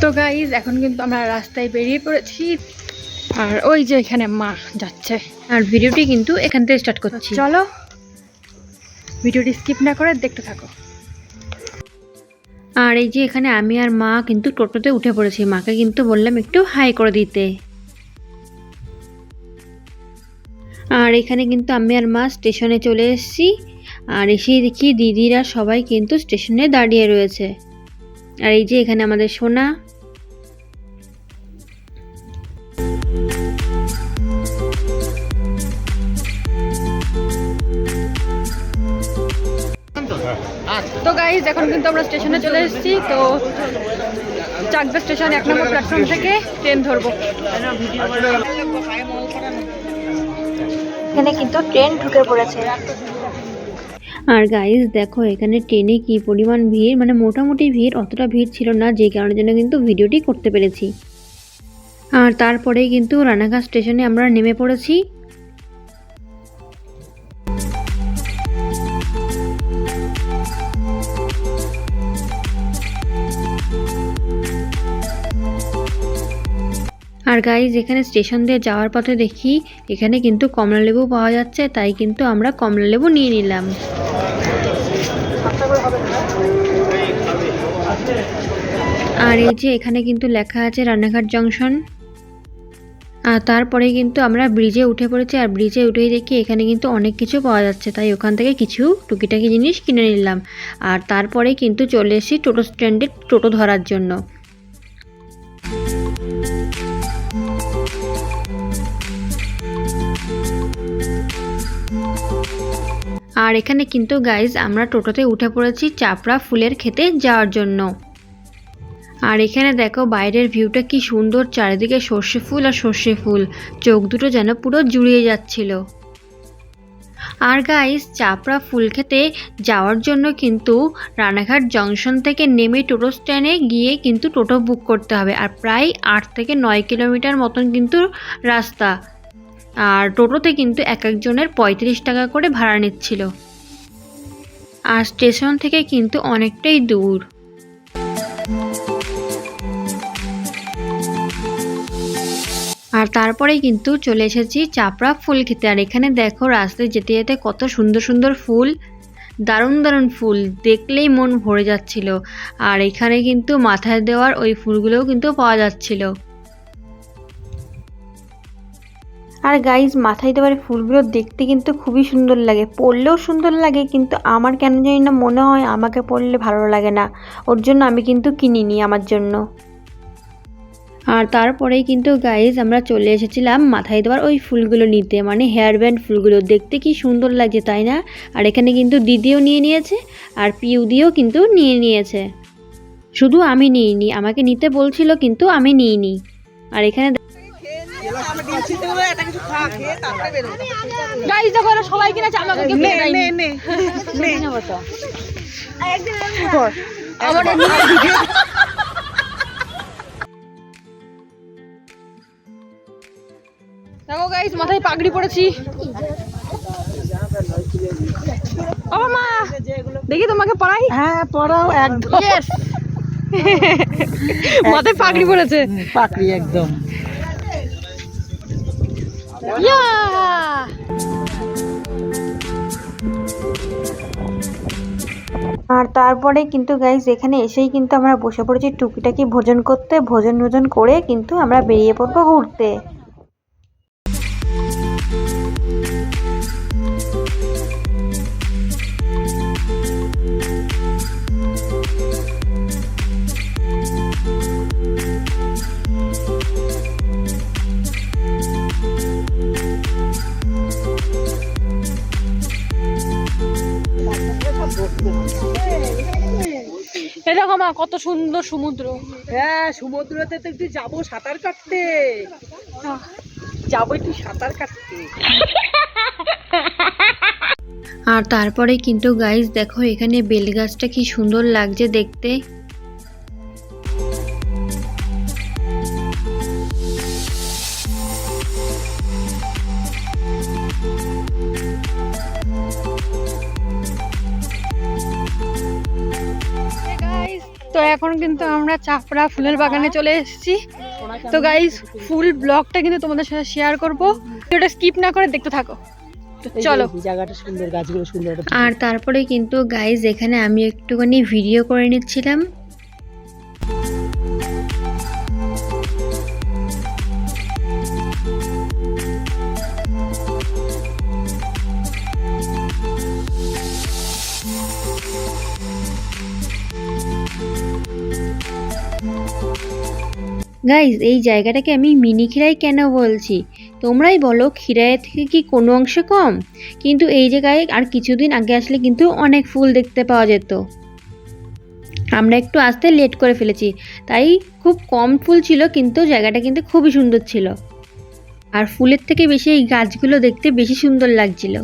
তো গাইজ এখন কিন্তু আমরা রাস্তায় বেরিয়ে পড়েছি। আর ওই যে এখানে মা যাচ্ছে। আর ভিডিওটি কিন্তু এখান থেকে স্টার্ট করছি। চলো, ভিডিওটি স্কিপ না করে দেখতে থাকো। আর এই যে এখানে আমি আর মা কিন্তু টোটোতে উঠে পড়েছি। মাকে কিন্তু বললাম একটু হাই করে দিতে। আর এখানে কিন্তু আমি আর মা স্টেশনে চলে এসেছি। আর এসে দেখি দিদিরা সবাই কিন্তু স্টেশনে দাঁড়িয়ে রয়েছে। আর এই যে এখানে আমাদের সোনা। তো গাইজ এখন কিন্তু আমরা স্টেশনে চলে এসেছি, তো চাকদা স্টেশন এক নম্বর প্ল্যাটফর্ম থেকে ট্রেন ধরবো। এখানে কিন্তু ট্রেন ঢুকে পড়েছে। আর গাইজ দেখো, এখানে ট্রেনে কি পরিমাণ ভিড়? মানে মোটামুটি ভিড়, অতটা ভিড় ছিল না, যে কারণের জন্য কিন্তু ভিডিওটি করতে পেরেছি। আর তারপরেই কিন্তু রানাঘাট স্টেশনে আমরা নেমে পড়েছি। আর গাইজ এখানে স্টেশন দিয়ে যাওয়ার পথে দেখি, এখানে কিন্তু কমলা লেবু পাওয়া যাচ্ছে, তাই কিন্তু আমরা কমলা লেবু নিয়ে নিলাম। আর এই যে এখানে কিন্তু লেখা আছে রান্নাঘাট জংশন। আর তারপরে কিন্তু আমরা ব্রিজে উঠে পড়েছি, আর ব্রিজে উঠেই দেখি এখানে কিন্তু অনেক কিছু পাওয়া যাচ্ছে, তাই ওখান থেকে কিছু টুকিটাকি জিনিস কিনে নিলাম। আর তারপরে কিন্তু চলে এসেছি টোটো স্ট্যান্ডে টোটো ধরার জন্য। আর এখানে কিন্তু গাইজ আমরা টোটোতে উঠে পড়েছি চাপড়া ফুলের খেতে যাওয়ার জন্য। আর এখানে দেখো বাইরের ভিউটা কি সুন্দর, চারিদিকে সর্ষে ফুল আর সর্ষে ফুল। চোখ দুটো যেন পুরো জুড়িয়ে যাচ্ছিল। আর গাইস চাপড়া ফুল খেতে যাওয়ার জন্য কিন্তু রানাঘাট জংশন থেকে নেমে টোটো স্ট্যান্ডে গিয়ে কিন্তু টোটো বুক করতে হবে। আর প্রায় আট থেকে নয় কিলোমিটার মতন কিন্তু রাস্তা। আর টোটোতে কিন্তু এক একজনের পঁয়ত্রিশ টাকা করে ভাড়া নিচ্ছিল। আর স্টেশন থেকে কিন্তু অনেকটাই দূর। আর তারপরেই কিন্তু চলে এসেছি চাপড়া ফুল খেতে। আর এখানে দেখো রাস্তায় যেতে যেতে কত সুন্দর সুন্দর ফুল, দারুণ দারুণ ফুল দেখলেই মন ভরে যাচ্ছিল। আর এখানে কিন্তু মাথায় দেওয়ার ওই ফুলগুলোও কিন্তু পাওয়া যাচ্ছিল। আর গাইজ মাথায় দেওয়ার ফুলগুলো দেখতে কিন্তু খুবই সুন্দর লাগে। পরলেও সুন্দর লাগে, কিন্তু আমার কেন জানি না মনে হয় আমাকে পরলে ভালো লাগে না। ওর জন্য আমি কিন্তু কিনিনি আমার জন্য। আর তারপরেই কিন্তু গাইজ আমরা চলে এসেছিলাম মাথায় দেওয়ার ওই ফুলগুলো নিতে। মানে হেয়ার ব্যান্ড ফুলগুলো। দেখতে কি সুন্দর লাগছে, তাই না? আর এখানে কিন্তু দিদিও নিয়ে নিয়েছে, আর পিউদিও কিন্তু নিয়ে নিয়েছে। শুধু আমি নিইনি, আমাকে নিতে বলছিল, কিন্তু আমি নিইনি। আর এখানে গাইজ দেখো এরা সবাই কিনেছে আমাকে কেউ কিনে দেয়নি। আমারটা নিয়ে দেখো গাইস মাথায় পাগড়ি পড়েছি। মা দেখি তোমাকে পড়াই? হ্যাঁ পড়াও একদম। মাথায় পাগড়ি পড়েছে। পাকড়ি একদম। ইয়া আর তারপরে কিন্তু গাইজ এখানে এসেই কিন্তু আমরা বসে পড়েছি টুকিটাকি ভোজন করতে ভোজন ভোজন করে কিন্তু আমরা বেরিয়ে পড়ব ঘুরতে। এরকম মা কত সুন্দর সমুদ্র। হ্যাঁ সমুদ্রতে তো একটু যাব সাঁতার কাটতে। যাব একটু সাঁতার কাটতে। আর তারপরে কিন্তু গাইজ দেখো এখানে বেলগাছটা কি সুন্দর লাগছে দেখতে। এখন কিন্তু আমরা চাপড়া ফুলের বাগানে চলে এসেছি। তো গাইজ ফুল ব্লগটা কিন্তু তোমাদের সাথে শেয়ার করব। ওটা স্কিপ না করে দেখতে থাকো। চলো। জায়গাটা সুন্দর গাছগুলো সুন্দর আর তারপরে কিন্তু গাইজ এখানে আমি একটুখানি ভিডিও করে নিচ্ছিলাম। গাইজ এই জায়গাটাকে আমি মিনি খিরাই কেন বলছি? তোমরাই বলো খিরাই থেকে কি কোনো অংশ কম? কিন্তু এই জায়গায় আর কিছুদিন আগে আসলে কিন্তু অনেক ফুল দেখতে পাওয়া যেত। আমরা একটু আসতে লেট করে ফেলেছি। তাই খুব কম ফুল ছিল, কিন্তু জায়গাটা কিন্তু খুবই সুন্দর ছিল। আর ফুলের থেকে বেশি এই গাছগুলো দেখতে বেশি সুন্দর লাগছিল।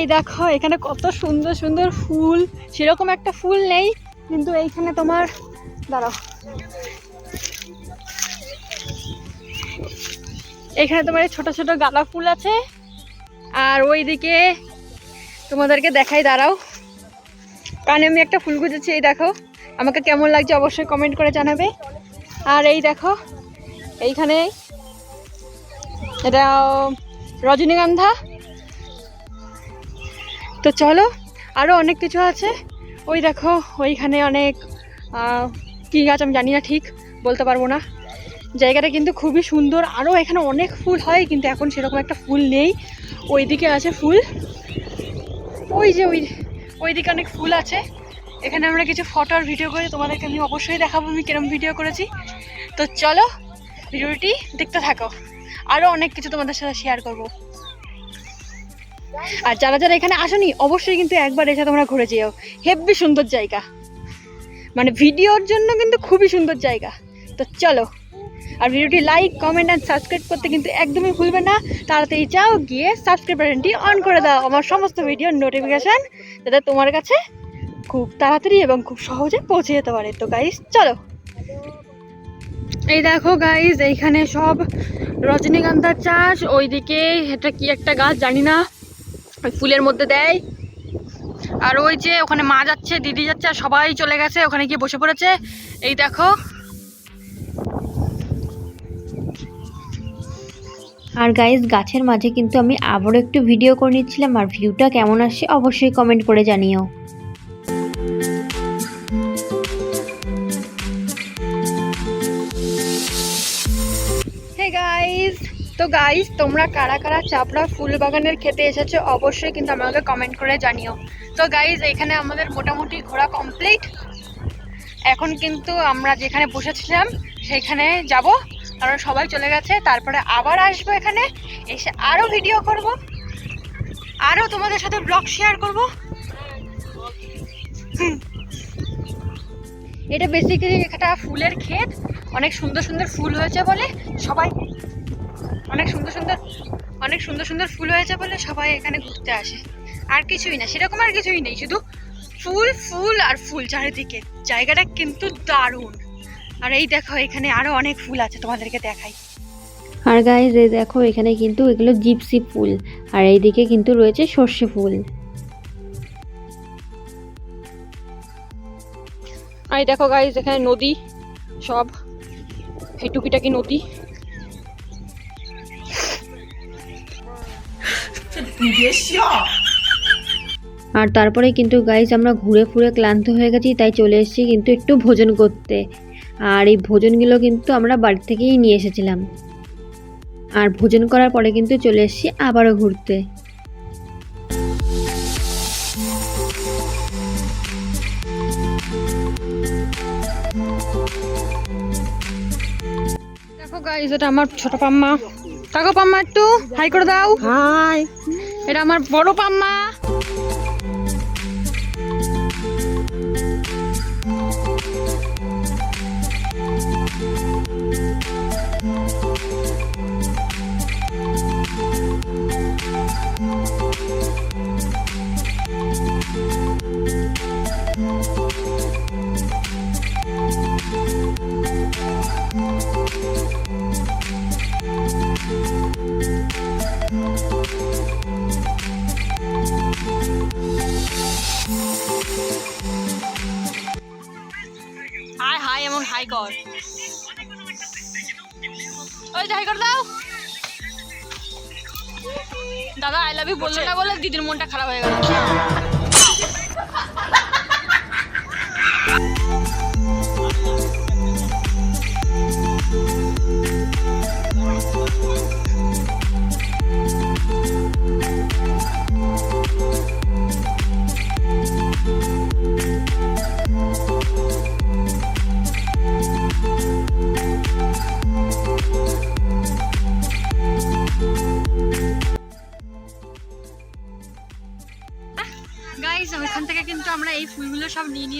এই দেখো, এখানে কত সুন্দর সুন্দর ফুল। সেরকম একটা ফুল নেই, কিন্তু এইখানে তোমার দাঁড়াও। এখানে তোমার ছোট ছোট গাঁদা ফুল আছে। আর ওইদিকে তোমাদেরকে দেখাই, দাঁড়াও। কারণ আমি একটা ফুল গুজেছি, এই দেখো। আমাকে কেমন লাগছে অবশ্যই কমেন্ট করে জানাবে। আর এই দেখো, এইখানে এটা রজনীগন্ধা। তো চলো আরও অনেক কিছু আছে। ওই দেখো, ওইখানে অনেক কী গাছ আমি জানি না ঠিক, বলতে পারব না। জায়গাটা কিন্তু খুবই সুন্দর, আরও এখানে অনেক ফুল হয়, কিন্তু এখন সেরকম একটা ফুল নেই। ওইদিকে আছে ফুল। ওই যে ওই, ওইদিকে অনেক ফুল আছে। এখানে আমরা কিছু ফটো আর ভিডিও করে তোমাদেরকে আমি অবশ্যই দেখাবো, আমি কিরম ভিডিও করেছি। তো চলো, ভিডিওটি দেখতে থাকো। আরও অনেক কিছু তোমাদের সাথে শেয়ার করব। আর যারা যারা এখানে আসনি, অবশ্যই কিন্তু একবার এসে তোমরা ঘুরে যেও। হেব্বি সুন্দর জায়গা। মানে ভিডিওর জন্য কিন্তু খুবই সুন্দর জায়গা। তো চলো, আর ভিডিওটি লাইক কমেন্ট অ্যান্ড সাবস্ক্রাইব করতে কিন্তু একদমই ভুলবে না। তাড়াতাড়ি যাও, গিয়ে সাবস্ক্রাইব বাটনটি অন করে দাও আমার সমস্ত ভিডিওর নোটিফিকেশান যাতে তোমার কাছে খুব তাড়াতাড়ি এবং খুব সহজে পৌঁছে যেতে পারে। তো গাইস চলো। এই দেখো গাইস এইখানে সব রজনীগন্ধার চাষ, ওইদিকে এটা কি একটা গাছ জানি না ফুলের মধ্যে দেয়। আর ওই যে ওখানে মা যাচ্ছে দিদি যাচ্ছে আর সবাই চলে গেছে ওখানে গিয়ে বসে পড়েছে। এই দেখো। আর গাইজ গাছের মাঝে কিন্তু আমি আবারও একটু ভিডিও করে নিচ্ছিলাম আর ভিউটা কেমন আসছে অবশ্যই কমেন্ট করে জানিও। হে গাইস তো গাইস তোমরা কারা কারা চাপড়া ফুল বাগানের খেতে এসেছ অবশ্যই কিন্তু আমাকে কমেন্ট করে জানিও। তো গাইস এখানে আমাদের মোটামুটি ঘোরা কমপ্লিট এখন কিন্তু আমরা যেখানে বসেছিলাম, সেখানে যাব। কারণ সবাই চলে গেছে, তারপরে আবার আসব এখানে। এসে আরও ভিডিও করব। আরও তোমাদের সাথে ব্লগ শেয়ার করব। এটা বেসিক্যালি একটা ফুলের ক্ষেত। অনেক সুন্দর সুন্দর ফুল হয়েছে বলে সবাই অনেক সুন্দর সুন্দর অনেক সুন্দর সুন্দর ফুল হয়েছে বলে সবাই এখানে ঘুরতে আসে। আর কিছুই না সেরকম আর কিছুই নেই শুধু ফুল ফুল আর ফুল চারিদিকে। জায়গাটা কিন্তু দারুণ। আর এই দেখো এখানে আরও অনেক ফুল আছে তোমাদেরকে দেখাই। আর গাইজ এই দেখো এখানে কিন্তু এগুলো জিপসি ফুল। আর এইদিকে কিন্তু রয়েছে সর্ষে ফুল। আর এই দেখো গাইজ এখানে নদী সব এই টুকিটাকি নদী। আর তারপরে কিন্তু গাইজ আমরা ঘুরে ফুরে ক্লান্ত হয়ে গেছি তাই চলে এসেছি কিন্তু একটু ভোজন করতে। আর এই ভোজনগুলো কিন্তু আমরা বাড়ি থেকেই নিয়ে এসেছিলাম। আর ভোজন করার পরে কিন্তু চলে এসেছি আবারও ঘুরতে। দেখো গাইজ এটা আমার ছোট পাম্মা। তাকো পাম্মা একটু হাই করে দাও। হাই। এটা আমার বড় পাম্মা। ওই যাই কর দাও। দাদা আই লাভ ইউ বলল না বলে দিদির মনটা খারাপ হয়ে গেল।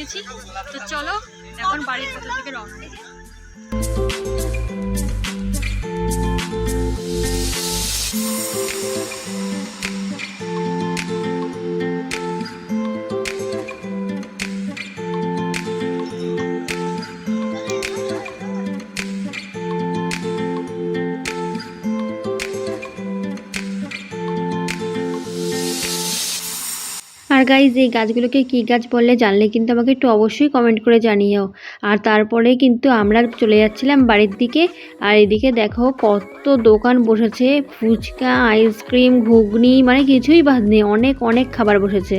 নিয়েছি তো চলো আর গাইজ এই গাছগুলোকে কী গাছ বললে জানলে কিন্তু আমাকে একটু অবশ্যই কমেন্ট করে জানিও। আর তারপরে কিন্তু আমরা চলে যাচ্ছিলাম বাড়ির দিকে। আর এদিকে দেখো কত দোকান বসেছে, ফুচকা আইসক্রিম ঘুগনি মানে কিছুই বাদ নেই, অনেক অনেক খাবার বসেছে।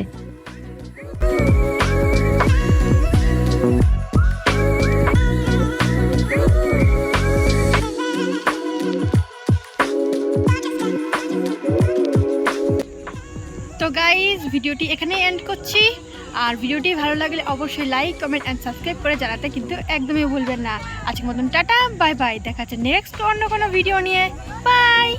ভিডিওটি এখানেই এন্ড করছি। আর ভিডিওটি ভালো লাগলে অবশ্যই লাইক কমেন্ট অ্যান্ড সাবস্ক্রাইব করে জানাতে কিন্তু একদমই ভুলবেন না। আজকের মতন টাটা বাই বাই দেখা যাচ্ছে নেক্সট অন্য কোনো ভিডিও নিয়ে। বাই